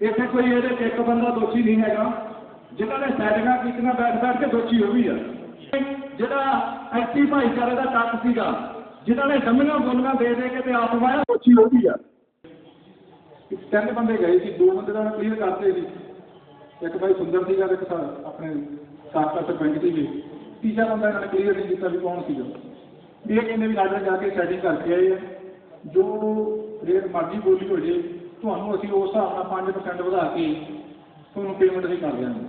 ਇੱਥੇ ਕੋਈ ਇਹਦੇ 'ਚ ਇੱਕ ਬੰਦਾ ਦੋਸ਼ੀ ਨਹੀਂ ਹੈਗਾ। ਜਿਨ੍ਹਾਂ ਨੇ ਸੈਟਿੰਗਾਂ ਕੀਤੀਆਂ, ਬੈਠ ਬੈਠ ਕੇ ਦੋਸ਼ੀ ਉਹ ਵੀ ਆ। ਜਿਹੜਾ ਐਕਟੀ ਭਾਈਚਾਰੇ ਦਾ ਟੱਕ ਸੀਗਾ ਜਿਨ੍ਹਾਂ ਨੇ ਡੰਮੀਆਂ ਬੋਲੀਆਂ ਦੇ ਦੇ ਕੇ ਤੇ ਆਪ ਵਾਇਆ ਦੋਸ਼ੀ ਉਹ ਵੀ ਆ। ਤਿੰਨ ਬੰਦੇ ਗਏ ਸੀ, ਦੋ ਬੰਦੇ ਦਾ ਕਲੀਅਰ ਕਰਤੇ ਸੀ। ਇੱਕ ਭਾਈ ਸੁੰਦਰ ਸੀਗਾ ਤੇ ਇੱਕ ਆਪਣੇ ਸਾਬਕਾ ਸਰਪੰਚ ਸੀ ਤੀਜਾ ਬੰਦਾ ਇਹਨਾਂ ਨੇ ਕਲੀਅਰ ਨਹੀਂ ਕੀਤਾ ਵੀ ਕੌਣ ਸੀਗਾ। ਇਹ ਕਹਿੰਦੇ ਵੀ ਨਾਲ ਜਾ ਕੇ ਸੈਟਿੰਗ ਕਰਕੇ ਆਏ ਆ। ਜੋ ਰੇਟ ਮਰਜ਼ੀ ਬੋਲੀ ਹੋ ਜੇ ਤੁਹਾਨੂੰ ਅਸੀਂ ਉਸ ਹਿਸਾਬ ਨਾਲ 5% ਵਧਾ ਕੇ ਤੁਹਾਨੂੰ ਪੇਮੈਂਟ ਅਸੀਂ ਕਰ ਦਿਆਂਗੇ।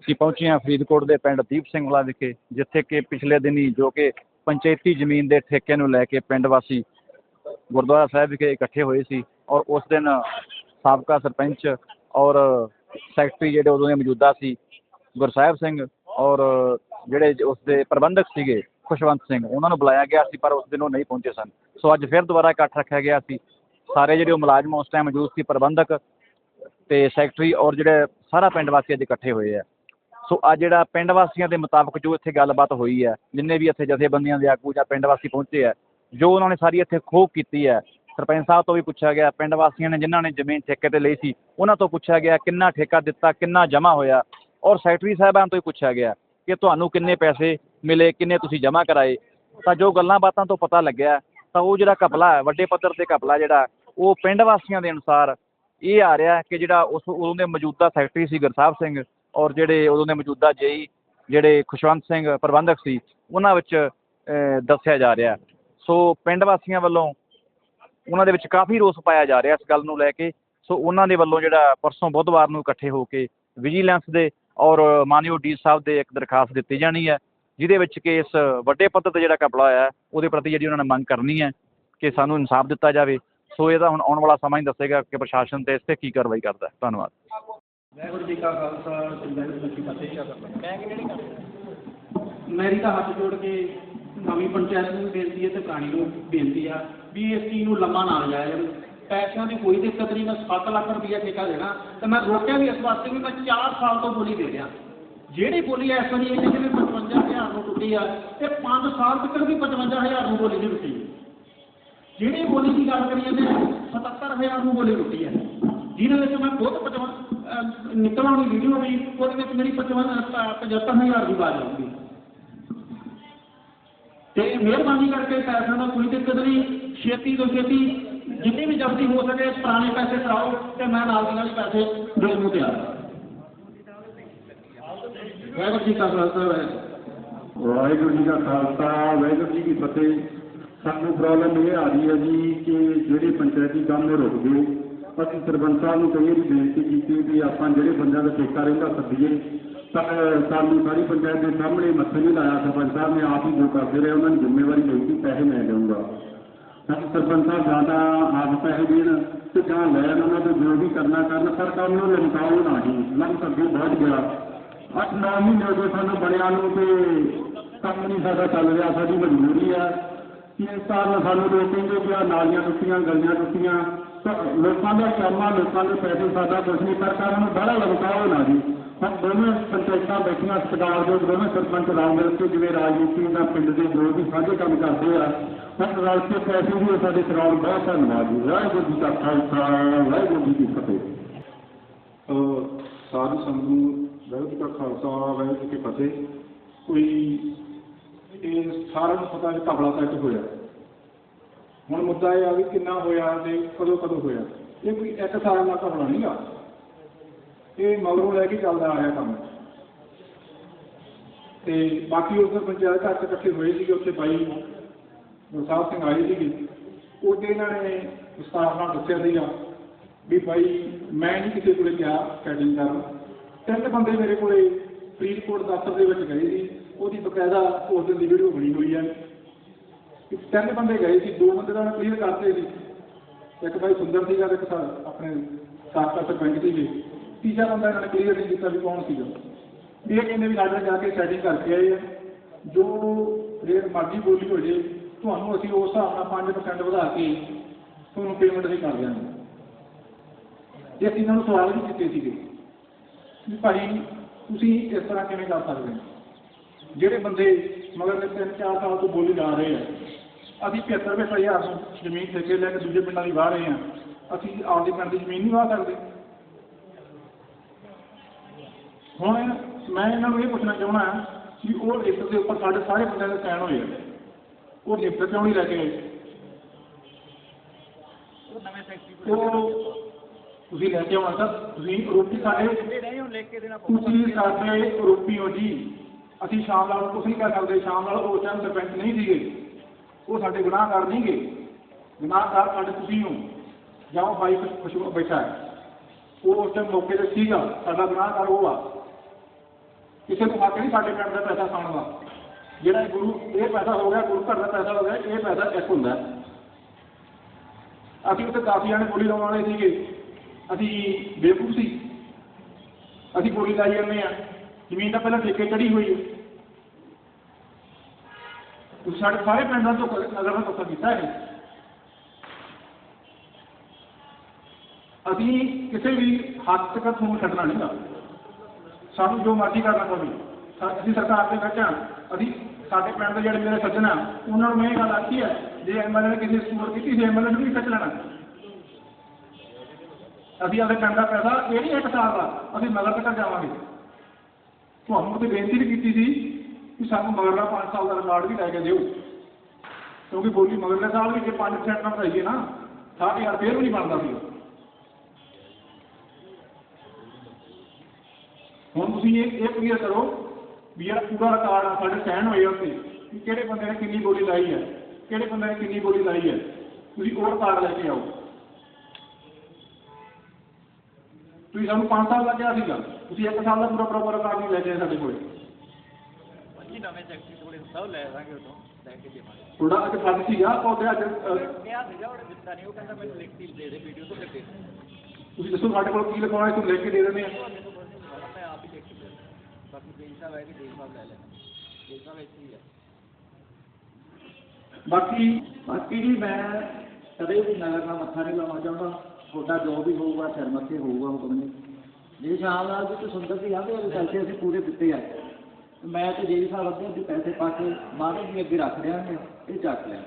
ਅਸੀਂ ਪਹੁੰਚੇ ਹਾਂ ਫਰੀਦਕੋਟ ਦੇ ਪਿੰਡ ਦੀਪ ਸਿੰਘ ਵਾਲਾ ਵਿਖੇ, ਜਿੱਥੇ ਕਿ ਪਿਛਲੇ ਦਿਨੀ ਜੋ ਕਿ ਪੰਚਾਇਤੀ ਜ਼ਮੀਨ ਦੇ ਠੇਕੇ ਨੂੰ ਲੈ ਕੇ ਪਿੰਡ ਵਾਸੀ ਗੁਰਦੁਆਰਾ ਸਾਹਿਬ ਵਿਖੇ ਇਕੱਠੇ ਹੋਏ ਸੀ ਔਰ ਉਸ ਦਿਨ ਸਾਬਕਾ ਸਰਪੰਚ ਔਰ ਸੈਕਟਰੀ ਜਿਹੜੇ ਉਦੋਂ ਦੇ ਮੌਜੂਦਾ ਸੀ, ਗੁਰਸਾਹਿਬ ਸਿੰਘ ਔਰ ਜਿਹੜੇ ਉਸ ਦੇ ਪ੍ਰਬੰਧਕ ਸੀਗੇ ਖੁਸ਼ਵੰਤ ਸਿੰਘ, ਉਹਨਾਂ ਨੂੰ ਬੁਲਾਇਆ ਗਿਆ ਸੀ ਪਰ ਉਸ ਦਿਨ ਉਹ ਨਹੀਂ ਪਹੁੰਚੇ ਸਨ। ਸੋ ਅੱਜ ਫਿਰ ਦੁਬਾਰਾ ਇਕੱਠ ਰੱਖਿਆ ਗਿਆ ਸੀ। ਸਾਰੇ ਜਿਹੜੇ ਉਹ ਮੁਲਾਜ਼ਮ ਉਸ ਟਾਈਮ ਮੌਜੂਦ ਸੀ, ਪ੍ਰਬੰਧਕ ਅਤੇ ਸੈਕਟਰੀ ਔਰ ਜਿਹੜੇ ਸਾਰਾ ਪਿੰਡ ਵਾਸੀ ਅੱਜ ਇਕੱਠੇ ਹੋਏ ਹੈ ਸੋ ਅੱਜ ਜਿਹੜਾ ਪਿੰਡ ਵਾਸੀਆਂ ਦੇ ਮੁਤਾਬਕ ਜੋ ਇੱਥੇ ਗੱਲਬਾਤ ਹੋਈ ਹੈ, ਜਿੰਨੇ ਵੀ ਇੱਥੇ ਜਥੇਬੰਦੀਆਂ ਦੇ ਆਗੂ ਜਾਂ ਪਿੰਡ ਵਾਸੀ ਪਹੁੰਚੇ ਹੈ ਜੋ ਉਹਨਾਂ ਨੇ ਸਾਰੀ ਇੱਥੇ ਖੋਹ ਕੀਤੀ ਹੈ, ਸਰਪੰਚ ਸਾਹਿਬ ਤੋਂ ਵੀ ਪੁੱਛਿਆ ਗਿਆ, ਪਿੰਡ ਵਾਸੀਆਂ ਨੇ ਜਿਨ੍ਹਾਂ ਨੇ ਜ਼ਮੀਨ ਠੇਕੇ ਤੇ ਲਈ ਸੀ, ਉਹਨਾਂ ਤੋਂ ਪੁੱਛਿਆ ਗਿਆ ਕਿੰਨਾ ਠੇਕਾ ਦਿੱਤਾ, ਕਿੰਨਾ ਜਮ੍ਹਾਂ ਹੋਇਆ, ਔਰ ਸੈਕਟਰੀ ਸਾਹਿਬਾਨ ਤੋਂ ਹੀ ਪੁੱਛਿਆ ਗਿਆ ਕਿ ਤੁਹਾਨੂੰ ਕਿੰਨੇ ਪੈਸੇ ਮਿਲੇ, ਕਿੰਨੇ ਤੁਸੀਂ ਜਮ੍ਹਾਂ ਕਰਾਏ। ਤਾਂ ਜੋ ਗੱਲਾਂ ਬਾਤਾਂ ਤੋਂ ਪਤਾ ਲੱਗਿਆ ਤਾਂ ਉਹ ਜਿਹੜਾ ਘਪਲਾ ਵੱਡੇ ਪੱਧਰ ਤੇ ਘਪਲਾ ਜਿਹੜਾ, ਉਹ ਪਿੰਡ ਵਾਸੀਆਂ ਦੇ ਅਨੁਸਾਰ ਇਹ ਆ ਰਿਹਾ ਕਿ ਜਿਹੜਾ ਉਸ, ਉਦੋਂ ਦੇ ਮੌਜੂਦਾ ਸੈਕਟਰੀ ਸੀ ਗੁਰਸਾਹਿਬ ਸਿੰਘ ਔਰ ਜਿਹੜੇ ਉਦੋਂ ਦੇ ਮੌਜੂਦਾ ਜੇਈ, ਜਿਹੜੇ ਖੁਸ਼ਵੰਤ ਸਿੰਘ ਪ੍ਰਬੰਧਕ ਸੀ, ਉਹਨਾਂ ਵਿੱਚ ਦੱਸਿਆ ਜਾ ਰਿਹਾ। ਸੋ ਪਿੰਡ ਵਾਸੀਆਂ ਵੱਲੋਂ ਉਹਨਾਂ ਦੇ ਵਿੱਚ ਕਾਫੀ ਰੋਸ ਪਾਇਆ ਜਾ ਰਿਹਾ ਇਸ ਗੱਲ ਨੂੰ ਲੈ ਕੇ। ਸੋ ਉਹਨਾਂ ਦੇ ਵੱਲੋਂ ਜਿਹੜਾ ਪਰਸੋਂ ਬੁੱਧਵਾਰ ਨੂੰ ਇਕੱਠੇ ਹੋ ਕੇ ਵਿਜੀਲੈਂਸ ਦੇ ਔਰ ਮਾਨਯੋਗ ਡੀ ਸਾਹਿਬ ਦੇ ਇੱਕ ਦਰਖਾਸਤ ਦਿੱਤੀ ਜਾਣੀ ਹੈ। ਜਿਹਦੇ ਵਿੱਚ ਕਿ ਇਸ ਵੱਡੇ ਪੱਧਰ ਤੇ ਜਿਹੜਾ ਘਪਲਾ ਹੋਇਆ ਉਹਦੇ ਪ੍ਰਤੀ ਜਿਹੜੀ ਉਹਨਾਂ ਨੇ ਮੰਗ ਕਰਨੀ ਹੈ ਕਿ ਸਾਨੂੰ ਇਨਸਾਫ ਦਿੱਤਾ ਜਾਵੇ। ਸੋ ਇਹਦਾ ਹੁਣ ਆਉਣ ਵਾਲਾ ਸਮਾਂ ਹੀ ਦੱਸੇਗਾ ਕਿ ਪ੍ਰਸ਼ਾਸਨ ਤੇ ਇਸ ਤੇ ਕੀ ਕਾਰਵਾਈ ਕਰਦਾ ਹੈ। ਧੰਨਵਾਦ। ਵਾਹਿਗੁਰੂ ਜੀ ਕਾ ਖਾਲਸਾ ਵਾਹਿਗੁਰੂ ਜੀ ਕੀ ਫਤਿਹ। ਮੈਂ ਕਿਹੜੀ ਮੇਰੀ ਤਾਂ ਹੱਥ ਜੋੜ ਕੇ ਨਵੀਂ ਪੰਚਾਇਤ ਨੂੰ ਬੇਨਤੀ ਹੈ ਤੇ ਪੁਰਾਣੀ ਨੂੰ ਬੇਨਤੀ ਆ ਵੀ ਇਸ ਚੀਜ਼ ਨੂੰ ਲੰਮਾ ਨਾ ਲਿਜਾਇਆ ਜਾਵੇ। ਪੈਸਿਆਂ ਦੀ ਕੋਈ ਦਿੱਕਤ ਨਹੀਂ ਮੈਂ 7 ਲੱਖ ਰੁਪਈਆ ਠੇਕਾ ਦੇਣਾ ਤੇ ਮੈਂ ਰੋਕਿਆ ਵੀ ਇਸ ਵਾਸਤੇ ਵੀ ਮੈਂ 4 ਸਾਲ ਤੋਂ ਬੋਲੀ ਦੇ ਰਿਹਾ। ਜਿਹੜੀ ਬੋਲੀ ਇਸ ਵਾਰੀ ਇਹ ਕਹਿੰਦੇ ਵੀ 55000 ਨੂੰ ਟੁੱਟੀ ਆ, ਇਹ 5 ਸਾਲ ਤੱਕ ਵੀ 55000 ਨੂੰ ਬੋਲੀ ਨਹੀਂ ਟੁੱਟੀ ਜਿਹੜੀ ਬੋਲੀ ਦੀ ਗੱਲ ਕਰੀਏ ਤੇ 77000 ਨੂੰ ਬੋਲੀ ਟੁੱਟੀ ਹੈ ਜਿਹਦੇ ਵਿੱਚ ਮੈਂ ਬਹੁਤ ਪਚਵਨ ਨਿਕਲ ਵੀਡੀਓ ਵੀ, ਉਹਦੇ ਵਿੱਚ ਮੇਰੀ 55 75000 ਦੀ ਬਾਤ ਆਉਂਦੀ। ਤੇ ਮਿਹਰਬਾਨੀ ਕਰਕੇ ਪੈਸਿਆਂ ਦਾ ਕੋਈ ਦਿੱਕਤ ਨਹੀਂ, ਛੇਤੀ ਤੋਂ ਛੇਤੀ ਜਿੰਨੀ ਵੀ ਜਲਦੀ ਹੋ ਸਕੇ, ਪੁਰਾਣੇ ਪੈਸੇ ਕਰਾਓ ਤੇ ਮੈਂ ਨਾਲ ਦੀ ਨਾਲ ਹੀ ਪੈਸੇ ਦੇਣ ਨੂੰ ਤਿਆਰ ਹਾਂ। ਵਾਹਿਗੁਰੂ ਜੀ ਕਾ ਖਾਲਸਾ, ਵਾਹਿਗੁਰੂ ਜੀ ਕਾ ਖਾਲਸਾ, ਵਾਹਿਗੁਰੂ ਜੀ ਕੀ ਫਤਿਹ। ਸਾਨੂੰ ਪ੍ਰੋਬਲਮ ਇਹ ਆ ਰਹੀ ਹੈ ਜੀ ਕਿ ਜਿਹੜੇ ਪੰਚਾਇਤੀ ਕੰਮ ਨੇ ਰੁਕ ਗਏ। ਅਸੀਂ ਸਰਪੰਚ ਸਾਹਿਬ ਨੂੰ ਕਈ ਵਾਰੀ ਬੇਨਤੀ ਕੀਤੀ ਵੀ ਆਪਾਂ ਜਿਹੜੇ ਬੰਦਿਆਂ ਦਾ ਠੇਕਾ ਰਹਿੰਦਾ ਸੱਦੀਏ, ਤਾਂ ਸਾਨੂੰ ਸਾਰੀ ਪੰਚਾਇਤ ਦੇ ਸਾਹਮਣੇ ਮੱਥੇ ਨਹੀਂ ਲਾਇਆ। ਸਰਪੰਚ ਸਾਹਿਬ ਨੇ ਆਪ ਹੀ ਜੋ ਕਰਦੇ ਰਹੇ, ਉਹਨਾਂ ਨੇ ਜ਼ਿੰਮੇਵਾਰੀ ਲਈ ਕਿ ਪੈਸੇ ਮੈਂ ਦੇਵਾਂਗਾ ਅਸੀਂ ਸਰਪੰਚ ਸਾਹਿਬ ਜਾਂ ਤਾਂ ਆਪ ਪੈਸੇ ਦੇਣ ਤੇ ਜਾਂ ਲੈਣ ਉਹਨਾਂ ਤੋਂ ਜੋ ਵੀ ਕਰਨਾ ਕਰਨ, ਪਰ ਕੰਮ ਨੂੰ ਲਮਕਾਓ ਨਾ ਹੀ ਲੰਘ ਅੱਗੇ ਬਹੁਤ ਗਿਆ। ਅੱਠ ਨੌ ਮਹੀਨੇ ਹੋ ਗਏ ਸਾਨੂੰ ਬਣਿਆ ਨੂੰ ਤੇ ਕੰਮ ਨਹੀਂ ਸਾਡਾ ਚੱਲ ਰਿਹਾ, ਸਾਡੀ ਮਜਬੂਰੀ ਆ। ਇਸ ਕਾਰਨ ਸਾਨੂੰ ਲੋਕ ਕਹਿੰਦੇ ਕਿ ਨਾਲੀਆਂ ਟੁੱਟੀਆਂ, ਗਲੀਆਂ ਟੁੱਟੀਆਂ। ਤਾਂ ਲੋਕਾਂ ਦਾ ਕੰਮ ਲੋਕਾਂ ਦੇ ਪੈਸੇ ਸਾਡਾ ਕੁਛ ਨਹੀਂ, ਪਰ ਕਾਰਨ ਨੂੰ ਬੜਾ ਲਮਕਾਓ ਨਾ ਜੀ। ਹੁਣ ਦੋਵੇਂ ਪੰਚਾਇਤਾਂ ਬੈਠੀਆਂ, ਸਰਕਾਰ ਦੇ ਦੋਵੇਂ ਸਰਪੰਚ ਰਲ ਮਿਲ ਕੇ, ਜਿਵੇਂ ਰਾਜਨੀਤੀ ਦਾ ਪਿੰਡ ਦੇ ਲੋਕ ਵੀ ਸਾਂਝੇ ਕੰਮ ਕਰਦੇ ਆ, ਹੁਣ ਰਲ ਕੇ ਪੈਸੇ ਵੀ ਉਹ ਸਾਡੇ ਕਰਾਉਣ ਬਹੁਤ ਧੰਨਵਾਦ ਜੀ। ਵਾਹਿਗੁਰੂ ਜੀ ਕਾ ਖਾਲਸਾ, ਵਾਹਿਗੁਰੂ ਜੀ ਕੀ ਫਤਿਹ। ਸਾਧੂ ਸੰਗਤ ਵਾਹਿਗੁਰੂ ਜੀ ਕਾ ਖਾਲਸਾ ਵਾਹਿਗੁਰੂ ਜੀ ਕੀ ਫਤਿਹ। ਕੋਈ ਇਹ ਸਾਰਿਆਂ ਨੂੰ ਪਤਾ ਹੈ ਘਪਲਾ ਸੈੱਟ ਹੋਇਆ। ਹੁਣ ਮੁੱਦਾ ਇਹ ਆ ਵੀ ਕਿੰਨਾ ਹੋਇਆ ਤੇ ਕਦੋਂ ਕਦੋਂ ਹੋਇਆ। ਇਹ ਕੋਈ ਇੱਕ ਸਾਲ ਦਾ ਘਪਲਾ ਨਹੀਂਗਾ ਇਹ ਮਗਰੋਂ ਲੈ ਕੇ ਚੱਲਦਾ ਆ ਰਿਹਾ ਕੰਮ। ਤੇ ਬਾਕੀ ਉਸ ਪੰਚਾਇਤ ਘਰ ਇਕੱਠੇ ਹੋਏ ਸੀਗੇ, ਉੱਥੇ ਬਾਈ ਗੁਰਸਾਹਿਬ ਸਿੰਘ ਆਏ ਸੀਗੇ। ਉਹਦੇ ਇਹਨਾਂ ਨੇ ਵਿਸਤਾਰ ਨਾਲ ਦੱਸਿਆ ਸੀਗਾ ਵੀ ਭਾਈ ਮੈਂ ਨਹੀਂ ਕਿਸੇ ਕੋਲੇ ਗਿਆ ਸੈਟਿੰਗ ਕਰਨ। ਤਿੰਨ ਬੰਦੇ ਮੇਰੇ ਕੋਲੇ ਫਰੀਦਕੋਟ ਦਫ਼ਤਰ ਦੇ ਵਿੱਚ ਗਏ ਸੀ, ਉਹਦੀ ਬਕਾਇਦਾ ਉਸ ਦਿਨ ਦੀ ਵੀਡੀਓ ਬਣੀ ਹੋਈ ਹੈ ਕਿ ਤਿੰਨ ਬੰਦੇ ਗਏ ਸੀ, ਦੋ ਬੰਦੇ ਦਾ ਕਲੀਅਰ ਕਰਦੇ ਸੀ। ਇੱਕ ਭਾਈ ਸੁੰਦਰ ਸੀਗਾ ਤੇ ਇੱਕ ਆਪਣੇ ਸਾਬਕਾ ਸਰਪੰਚ ਸੀਗੇ। ਤੀਜਾ ਬੰਦਾ ਇਹਨਾਂ ਨੇ ਕਲੀਅਰ ਨਹੀਂ ਕੀਤਾ ਵੀ ਕੌਣ ਸੀਗਾ। ਇਹ ਕਹਿੰਦੇ ਵੀ ਨਾਲ ਜਾ ਕੇ ਸੈਟਿੰਗ ਕਰਕੇ ਆਏ ਆ। ਜੋ ਰੇਟ ਮਰਜ਼ੀ ਬੋਲੀ ਹੋ ਜੇ ਤੁਹਾਨੂੰ ਅਸੀਂ ਉਸ ਹਿਸਾਬ ਨਾਲ 5% ਵਧਾ ਕੇ ਤੁਹਾਨੂੰ ਪੇਮੈਂਟ ਅਸੀਂ ਕਰ ਦਿਆਂਗੇ। ਜੇ ਅਸੀਂ ਇਹਨਾਂ ਨੂੰ ਸਵਾਲ ਵੀ ਕੀਤੇ ਸੀਗੇ। ਵੀ ਭਾਈ ਤੁਸੀਂ ਇਸ ਤਰ੍ਹਾਂ ਕਿਵੇਂ ਕਰ ਸਕਦੇ ਹੋ? ਜਿਹੜੇ ਬੰਦੇ ਮਗਰ ਦੇ ਤਿੰਨ ਚਾਰ ਸਾਲ ਤੋਂ ਬੋਲੀ ਜਾ ਰਹੇ ਆ ਅਸੀਂ 75 ਰੁਪਏ ਹਜ਼ਾਰ ਜ਼ਮੀਨ ਠੇਕੇ ਲੈ ਕੇ ਦੂਜੇ ਪਿੰਡਾਂ ਦੀ ਵਾਹ ਰਹੇ ਆ ਅਸੀਂ ਆਪਦੇ ਪਿੰਡ ਦੀ ਜ਼ਮੀਨ ਨਹੀਂ ਵਾਹ ਸਕਦੇ। ਹੁਣ ਮੈਂ ਇਹਨਾਂ ਨੂੰ ਇਹ ਪੁੱਛਣਾ ਚਾਹੁੰਦਾ ਕਿ ਉਹ ਲਿਫਟ ਦੇ ਉੱਪਰ ਸਾਡੇ ਸਾਰੇ ਬੰਦਿਆਂ ਦੇ ਸਾਈਨ ਹੋਏ ਆ। ਉਹ ਲਿਫਟ ਕਿਉਂ ਨਹੀਂ ਲੈ ਕੇ ਆਏ? ਉਹ ਤੁਸੀਂ ਲੈ ਕੇ ਆਉਣਾ ਸਰ ਤੁਸੀਂ ਰੋਟੀ ਸਾਡੇ ਤੁਸੀਂ ਸਾਡੇ ਰੋਪੀ ਹੋ ਜੀ। ਅਸੀਂ ਸ਼ਾਮ ਨਾਲ ਕੁਝ ਨਹੀਂ ਕਰ ਸਕਦੇ। ਸ਼ਾਮ ਨਾਲ ਉਹ ਟਾਈਮ ਸਰਪੰਚ ਨਹੀਂ ਸੀਗੇ। ਉਹ ਸਾਡੇ ਗੁਨਾਹਗਾਰ ਨਹੀਂਗੇ। ਗੁਨਾਹਗਾਰ ਸਾਡੇ ਤੁਸੀਂ ਹੋ। ਜਾਂ ਉਹ ਬਾਈ ਖੁਸ਼ਬੂ ਬੈਠਾ ਹੈ। ਉਹ ਉਸ ਟਾਈਮ ਮੌਕੇ ਤੇ ਸੀਗਾ। ਸਾਡਾ ਗੁਨਾਹਗਾਰ ਉਹ ਆ। ਕਿਸੇ ਨੂੰ ਹੱਕ ਨਹੀਂ ਸਾਡੇ ਪਿੰਡ ਦਾ ਪੈਸਾ ਖਾਣ ਦਾ। ਜਿਹੜਾ ਇਹ ਗੁਰੂ ਇਹ ਪੈਸਾ ਹੋ ਗਿਆ ਗੁਰੂ ਘਰ ਦਾ ਪੈਸਾ ਹੋ ਗਿਆ ਇਹ ਪੈਸਾ ਇੱਕ ਹੁੰਦਾ। ਅਸੀਂ ਉੱਥੇ ਦਸ ਜਾਣੇ ਗੋਲੀ ਲਾਉਣ ਵਾਲੇ ਸੀਗੇ। ਅਸੀਂ ਬੇਵਕੂਫ ਸੀ। ਅਸੀਂ ਗੋਲੀ ਲਾਈ ਜਾਂਦੇ ਆ ਜ਼ਮੀਨ ਤਾਂ ਪਹਿਲਾਂ ਠੇਕੇ ਚੜੀ ਹੋਈ ਹੈ। ਤੁਸੀਂ ਸਾਡੇ ਸਾਰੇ ਪਿੰਡ ਦਾ ਧੋਖਾ ਨਗਰ ਦਾ ਧੋਖਾ ਕੀਤਾ ਹੈ। ਅਸੀਂ ਕਿਸੇ ਵੀ ਹੱਦ ਤੱਕ ਤੁਹਾਨੂੰ ਛੱਡਣਾ ਨਹੀਂਗਾ ਸਾਨੂੰ ਜੋ ਮਰਜ਼ੀ ਕਰਨਾ ਪਵੇ। ਅਸੀਂ ਸਰਕਾਰ ਦੇ ਵਿੱਚ ਹਾਂ। ਅਸੀਂ ਸਾਡੇ ਪਿੰਡ ਦੇ ਜਿਹੜੇ ਮੇਰੇ ਸੱਜਣ ਆ, ਉਹਨਾਂ ਨੂੰ ਮੈਂ ਇਹ ਗੱਲ ਆਖੀ ਹੈ, ਜੇ ਐਮਐਲਏ ਨੇ ਕਿਸੇ ਸੂਰ ਕੀਤੀ ਸੀ ਐਮਐਲਏ ਨੂੰ ਵੀ ਕੱਟ ਲੈਣਾ ਅਸੀਂ ਆਪਣੇ ਪਿੰਡ ਦਾ ਪੈਸਾ ਇਹ ਨਹੀਂ ਇੱਕ ਸਾਲ ਦਾ, ਅਸੀਂ ਨਗਰ ਤੱਕ ਜਾਵਾਂਗੇ। ਤੁਹਾਨੂੰ ਤੇ ਬੇਨਤੀ ਵੀ ਕੀਤੀ ਸੀ ਕਿ ਸਾਨੂੰ ਮਗਰਲਾ 5 ਸਾਲ ਦਾ ਰਿਕਾਰਡ ਵੀ ਲੈ ਕੇ ਦਿਓ। ਕਿਉਂਕਿ ਬੋਲੀ ਮਗਰਲੇ ਸਾਲ ਵੀ ਜੇ 5% ਨਾਲ ਵਧਾਈਏ ਨਾ 60000 ਫੇਰ ਵੀ ਨਹੀਂ ਬਣਦਾ ਸੀ। ਹੁਣ ਤੁਸੀਂ ਇਹ ਇਹ ਕਲੀਅਰ ਕਰੋ ਵੀ ਯਾਰ ਪੂਰਾ ਰਿਕਾਰਡ ਸਾਡੇ ਸਹਿਣ ਹੋਏ ਆ ਉੱਤੇ ਕਿ ਕਿਹੜੇ ਬੰਦੇ ਨੇ ਕਿੰਨੀ ਬੋਲੀ ਲਾਈ ਹੈ, ਕਿਹੜੇ ਬੰਦੇ ਨੇ ਕਿੰਨੀ ਬੋਲੀ ਲਾਈ ਹੈ। ਤੁਸੀਂ ਉਹ ਰਿਕਾਰਡ ਲੈ ਕੇ ਆਓ। ਤੁਸੀਂ ਸਾਨੂੰ 5 ਸਾਲ ਲੱਗਿਆ ਸੀਗਾ ਤੁਸੀਂ 1 ਸਾਲ ਦਾ ਪੂਰਾ ਪ੍ਰੋਪਰ ਰਿਕਾਰਡ ਨਹੀਂ ਲੈ ਕੇ ਆਏ ਸਾਡੇ ਕੋਲੇ ਜੀ ਨਵੇਂ ਸੈਕਟਰੀ ਕੋਲੇ ਸਭ ਲੈ ਲਾਂਗੇ ਉਦੋਂ ਲੈ ਕੇ ਦੇਵਾਂਗੇ ਥੋੜਾ ਇੱਕ ਫ਼ਰਕ ਸੀਗਾ ਉਹਦੇ ਅੱਜ ਅਹ, ਕਿਹਾ ਸੀਗਾ ਉਹਨੇ ਦਿੱਤਾ ਨਹੀਂ ਉਹ ਕਹਿੰਦਾ ਮੈਨੂੰ ਲਿਖਤੀ ਦੇ ਦੇ ਵੀਡੀਓ ਤੋਂ ਲੱਗੇ ਤੁਸੀਂ ਦੱਸੋ ਸਾਡੇ ਕੋਲ ਕੀ ਲਿਖਾਉਣਾ ਹੈ ਤੁਹਾਨੂੰ ਲਿਖ ਕੇ ਦੇ ਦਿੰਦੇ ਆ ਮੈਨੂੰ ਕੁਝ ਨਹੀਂ ਪਤਾ ਮੈਂ ਆਪ ਹੀ ਲਿਖ ਕੇ ਦੇ ਦਿੰਦਾ ਬਾਕੀ ਦੇਸ਼ ਸਾਹਿਬ ਹੈ ਕਿ ਦੇਸ਼ ਸਾਹਿਬ ਲੈ ਲੈਣਾ ਦੇਸ਼ ਸਾਹਿਬ ਇੱਥੇ ਹੀ ਹੈ ਬਾਕੀ ਬਾਕੀ ਜੀ ਮੈਂ ਕਦੇ ਵੀ ਨਗਰ ਨਾਲ ਮੱਥਾ ਨਹੀਂ ਲਾਉਣਾ ਚਾਹੁੰਦਾ ਤੁਹਾਡਾ ਜੋ ਵੀ ਹੋਊਗਾ ਸ਼ਰਮਤੇ ਹੋਊਗਾ, ਹੁਕਮ ਨੇ। ਜੇ ਸ਼ਾਮ ਨਾਲ ਵੀ ਕੋਈ ਸੁੰਦਰ ਸੀ ਆਵੇ ਉਹ ਪੈਸੇ ਅਸੀਂ ਪੂਰੇ ਦਿੱਤੇ ਆ। ਮੈਂ ਤੇ ਜੀ ਸਾਹਿਬ ਅੱਧੇ ਅੱਧੇ ਪੈਸੇ ਪਾ ਕੇ ਮਹਾਰਾਜ ਜੀ ਅੱਗੇ ਰੱਖ ਰਿਹਾ ਨੇ ਇਹ ਚੱਕ ਲਿਆ।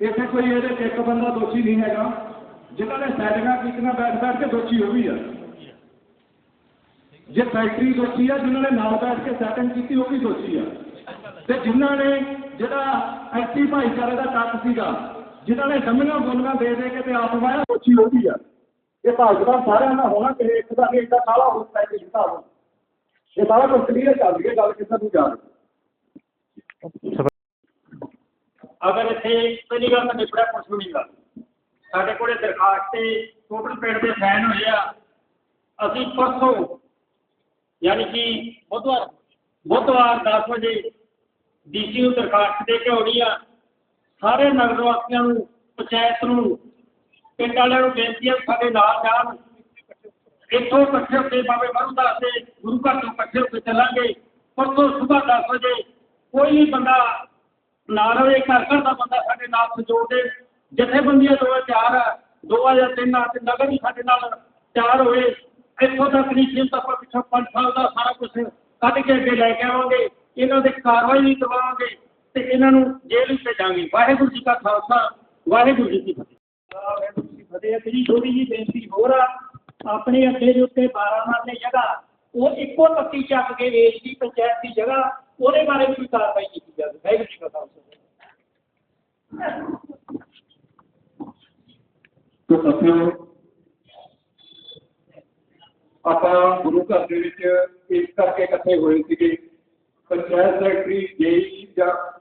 ਇੱਥੇ ਕੋਈ ਇਹਦੇ ਇੱਕ ਬੰਦਾ ਦੋਸ਼ੀ ਨਹੀਂ ਹੈਗਾ। ਜਿਨ੍ਹਾਂ ਨੇ ਸੈਟਿੰਗਾਂ ਕੀਤੀਆਂ, ਬੈਠ ਬੈਠ ਕੇ ਦੋਸ਼ੀ ਉਹ ਵੀ ਆ। ਜੇ ਫੈਕਟਰੀ ਦੋਸ਼ੀ ਆ ਜਿਨ੍ਹਾਂ ਨੇ ਨਾਲ ਬੈਠ ਕੇ ਸੈਟਿੰਗ ਕੀਤੀ, ਉਹ ਵੀ ਦੋਸ਼ੀ ਆ। ਤੇ ਜਿਨ੍ਹਾਂ ਨੇ ਜਿਹੜਾ ਐਸਟੀ ਭਾਈਚਾਰੇ ਦਾ ਕੱਟ ਸੀਗਾ ਜਿਨ੍ਹਾਂ ਨੇ ਸਮਝਣਾ ਬੋਲਣਾ ਦੇ ਦੇ ਕੇ ਤੇ ਆਪ ਵਾਇਆ ਦੋਸ਼ੀ ਉਹ ਆ। ਇਹ ਭਾਜਪਾ ਸਾਰਿਆਂ ਦਾ ਹੋਣਾ ਕਿ ਇੱਕ ਦਾ ਨਹੀਂ, ਇੱਕ ਦਾ ਸਾਰਾ ਹੋ ਸਕਦਾ ਹੈ ਹਿਸਾਬ ਇਹ ਸਾਰਾ ਕੁਝ ਕਲੀਅਰ ਚੱਲ ਰਹੀ ਹੈ ਗੱਲ ਕਿਸੇ ਨੂੰ ਜਾ ਰਹੀ ਅਗਰ ਇੱਥੇ ਪਹਿਲੀ ਗੱਲ ਤਾਂ ਨਿਪੜਿਆ ਕੁਛ ਵੀ ਨਹੀਂ ਗਾ। ਸਾਡੇ ਕੋਲੇ ਦਰਖਾਸਤ ਤੇ ਟੋਟਲ ਪਿੰਡ ਦੇ ਫੈਨ ਹੋਏ ਆ। ਅਸੀਂ ਪਰਸੋਂ, ਯਾਨੀ ਕਿ ਬੁੱਧਵਾਰ ਬੁੱਧਵਾਰ 10 ਵਜੇ ਡੀਸੀ ਨੂੰ ਦਰਖਾਸਤ ਦੇ ਕੇ ਆਉਣੀ ਆ। ਸਾਰੇ ਨਗਰ ਵਾਸੀਆਂ ਨੂੰ, ਪੰਚਾਇਤ ਨੂੰ, ਪਿੰਡ ਵਾਲਿਆਂ ਨੂੰ ਬੇਨਤੀ ਹੈ ਸਾਡੇ ਨਾਲ ਜਾਣ। ਇੱਥੋਂ ਇਕੱਠੇ ਹੋ ਕੇ ਬਾਬੇ ਮਰੂਦਾਸ ਦੇ ਗੁਰੂ ਘਰ ਤੋਂ ਇਕੱਠੇ ਹੋ ਕੇ ਚੱਲਾਂਗੇ। ਪਰਸੋਂ ਸਵੇਰ 10 ਵਜੇ ਕੋਈ ਵੀ ਬੰਦਾ ਨਾ ਰਵੇ, ਘਰ ਘਰ ਦਾ ਬੰਦਾ ਸਾਡੇ ਨਾਲ ਸਹਿਯੋਗ ਦੇ। ਜਥੇਬੰਦੀਆਂ ਦੋ ਚਾਰ ਆ। ਦੋ ਆ ਜਾਂ ਤਿੰਨ ਆ ਤੇ ਨਗਰ ਵੀ ਸਾਡੇ ਨਾਲ ਤਿਆਰ ਹੋਏ ਇੱਥੋਂ ਤੱਕ ਨਹੀਂ ਸੀ ਆਪਾਂ ਪਿੱਛੋਂ ਪੰਜ ਸਾਲ ਦਾ ਸਾਰਾ ਕੁਝ ਕੱਢ ਕੇ ਅੱਗੇ ਲੈ ਕੇ ਆਵਾਂਗੇ। ਇਹਨਾਂ ਦੇ ਕਾਰਵਾਈ ਵੀ ਕਰਵਾਵਾਂਗੇ। ਤੇ ਇਹਨਾਂ ਨੂੰ ਜੇਲ੍ਹ ਵਿੱਚ ਭੇਜਾਂਗੇ। ਵਾਹਿਗੁਰੂ ਜੀ ਕਾ ਖਾਲਸਾ ਵਾਹਿਗੁਰੂ ਜੀ ਕੀ ਫਤਿਹ। ਵਾਹਿਗੁਰੂ ਜੀ ਫਤਿਹ। ਜੀ ਥੋੜੀ ਜੀ ਬੇਨਤੀ ਹੋਰ ਆ। ਆਪਣੇ ਅੱਡੇ ਦੇ ਉੱਤੇ 12 ਮਰਲੇ ਜਗ੍ਹਾ ਉਹ ਇੱਕੋ ਪੱਤੀ ਚੱਕ ਕੇ ਵੇਚਦੀ ਪੰਚਾਇਤ ਦੀ ਜਗ੍ਹਾ ਉਹਦੇ ਬਾਰੇ ਵੀ ਕਾਰਵਾਈ ਕੀਤੀ ਜਾਵੇ। ਵਾਹਿਗੁਰੂ ਜੀ ਕਾ ਖਾਲਸਾ। ਤੋ ਸਾਥੀਓ ਆਪਾਂ ਗੁਰੂ ਘਰ ਦੇ ਵਿੱਚ ਇਸ ਕਰਕੇ ਇਕੱਠੇ ਹੋਏ ਸੀਗੇ। ਪੰਚਾਇਤ ਸੈਕਟਰੀ ਜੇਈ ਜਾਂ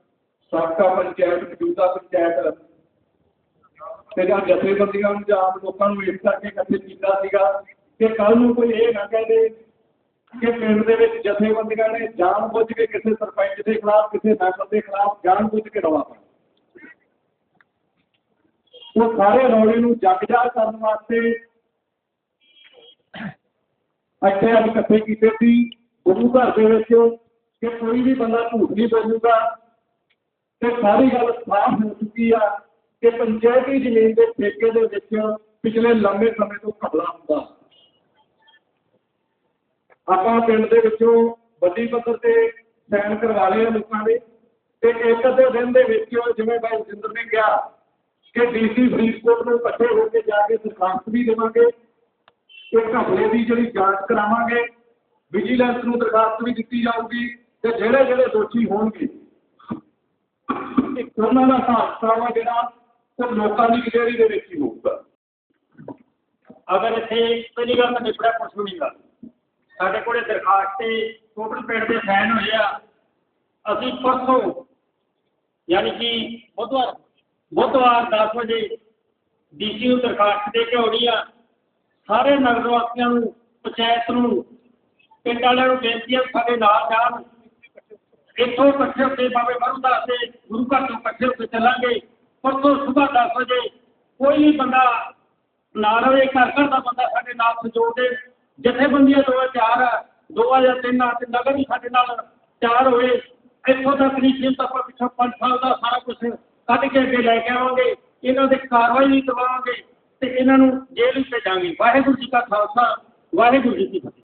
ਸਾਬਕਾ ਪੰਚਾਇਤ, ਮੌਜੂਦਾ ਪੰਚਾਇਤ ਤੇ ਜਾਂ ਜਥੇਬੰਦੀਆਂ ਨੂੰ ਜਾਂ ਆਮ ਲੋਕਾਂ ਨੂੰ ਇਸ ਕਰਕੇ ਇਕੱਠੇ ਕੀਤਾ ਸੀਗਾ ਕਿ ਕੱਲ ਨੂੰ ਕੋਈ ਇਹ ਨਾ ਕਹੇ ਕਿ ਪਿੰਡ ਦੇ ਵਿੱਚ ਜਥੇਬੰਦੀਆਂ ਨੇ ਜਾਣ ਬੁੱਝ ਕੇ ਕਿਸੇ ਸਰਪੰਚ ਦੇ ਖਿਲਾਫ, ਕਿਸੇ ਮੈਂਬਰ ਦੇ ਖਿਲਾਫ ਜਾਣ ਬੁੱਝ ਕੇ ਰੌਲਾ ਪਾਇਆ। ਉਹ ਸਾਰੇ ਰੌਲੇ ਨੂੰ ਜਗਜਾਰ ਕਰਨ ਵਾਸਤੇ ਇੱਥੇ ਅੱਜ ਇਕੱਠੇ ਕੀਤੇ ਸੀ। ਗੁਰੂ ਘਰ ਦੇ ਵਿੱਚ ਕਿ ਕੋਈ ਵੀ ਬੰਦਾ ਝੂਠ ਨਹੀਂ ਬੋਲੂਗਾ। ਤੇ ਸਾਰੀ ਗੱਲ ਸਾਫ਼ ਹੋ ਚੁੱਕੀ ਆ ਕਿ ਪੰਚਾਇਤੀ ਜ਼ਮੀਨ ਦੇ ਠੇਕੇ ਦੇ ਵਿੱਚ ਪਿਛਲੇ ਲੰਬੇ ਸਮੇਂ ਤੋਂ ਘਪਲਾ ਹੁੰਦਾ ਆਪਾਂ ਪਿੰਡ ਦੇ ਵਿੱਚੋਂ ਵੱਡੀ ਪੱਧਰ ਤੇ ਸਾਈਨ ਕਰਵਾ ਲਏ ਆ ਲੋਕਾਂ ਦੇ ਤੇ ਇੱਕ ਅੱਧੇ ਦਿਨ ਦੇ ਵਿੱਚ ਜਿਵੇਂ ਭਾਈ ਜਿੰਦਰ ਨੇ ਕਿਹਾ ਕਿ ਡੀਸੀ ਫਰੀਦਕੋਟ ਨੂੰ ਇਕੱਠੇ ਹੋ ਕੇ ਜਾ ਕੇ ਦਰਖਾਸਤ ਵੀ ਦੇਵਾਂਗੇ ਇਹ ਘਪਲੇ ਦੀ ਜਿਹੜੀ ਜਾਂਚ ਕਰਾਵਾਂਗੇ ਵਿਜੀਲੈਂਸ ਨੂੰ ਦਰਖਾਸਤ ਵੀ ਦਿੱਤੀ ਜਾਊਗੀ ਤੇ ਜਿਹੜੇ ਜਿਹੜੇ ਦੋਸ਼ੀ ਹੋਣਗੇ ਇਹ ਉਹਨਾਂ ਦਾ ਹਿਸਾਬ ਕਿਤਾਬ ਜਿਹੜਾ, ਉਹ ਲੋਕਾਂ ਦੀ ਕਚਹਿਰੀ ਦੇ ਵਿੱਚ ਹੀ ਹੋਊਗਾ। ਅਗਰ ਇੱਥੇ ਪਹਿਲੀ ਗੱਲ ਤਾਂ ਨਿਪੜਿਆ ਕੁਛ ਵੀ ਨਹੀਂ ਗਾ ਸਾਡੇ ਕੋਲੇ ਦਰਖਾਸਤ ਤੇ ਟੋਟਲ ਪਿੰਡ ਦੇ ਸਾਈਨ ਹੋਏ ਆ। ਅਸੀਂ ਪਰਸੋਂ, ਯਾਨੀ ਕਿ ਬੁੱਧਵਾਰ ਬੁੱਧਵਾਰ 10 ਵਜੇ ਡੀਸੀ ਨੂੰ ਦਰਖਾਸਤ ਦੇ ਕੇ ਆਉਣੀ ਆ। ਸਾਰੇ ਨਗਰ ਵਾਸੀਆਂ ਨੂੰ, ਪੰਚਾਇਤ ਨੂੰ, ਪਿੰਡ ਵਾਲਿਆਂ ਨੂੰ ਬੇਨਤੀ ਹੈ ਸਾਡੇ ਨਾਲ ਜਾਣ। ਇੱਥੋਂ ਇਕੱਠੇ ਹੋ ਕੇ ਬਾਬੇ ਮਰੂਦਾਸ ਦੇ ਗੁਰੂ ਘਰ ਤੋਂ ਇਕੱਠੇ ਹੋ ਕੇ ਚੱਲਾਂਗੇ। ਪਰਸੋਂ ਸਵੇਰ 10 ਵਜੇ ਕੋਈ ਵੀ ਬੰਦਾ ਨਾਲ ਰਵੇ ਘਰ ਘਰ ਦਾ ਬੰਦਾ ਸਾਡੇ ਨਾਲ ਸਹਿਯੋਗ ਦੇ। ਜਥੇਬੰਦੀਆਂ ਦੋ ਆ, ਚਾਰ ਆ, ਦੋ ਆ ਜਾਂ ਤਿੰਨ ਆ ਤੇ ਨਗਰ ਵੀ ਸਾਡੇ ਨਾਲ ਚਾਰ ਹੋਏ ਇੱਥੋਂ ਤੱਕ ਨਹੀਂ ਸੀ ਤਾਂ ਆਪਾਂ ਪਿੱਛੋਂ ਪੰਜ ਸਾਲ ਦਾ ਸਾਰਾ ਕੁਝ ਕੱਢ ਕੇ ਅੱਗੇ ਲੈ ਕੇ ਆਵਾਂਗੇ। ਇਹਨਾਂ ਦੇ ਕਾਰਵਾਈ ਵੀ ਕਰਵਾਵਾਂਗੇ ਤੇ ਇਹਨਾਂ ਨੂੰ ਜੇਲ੍ਹ ਵਿੱਚ ਭੇਜਾਂਗੇ। ਵਾਹਿਗੁਰੂ ਜੀ ਕਾ ਖਾਲਸਾ ਵਾਹਿਗੁਰੂ ਜੀ ਕੀ ਫਤਿਹ।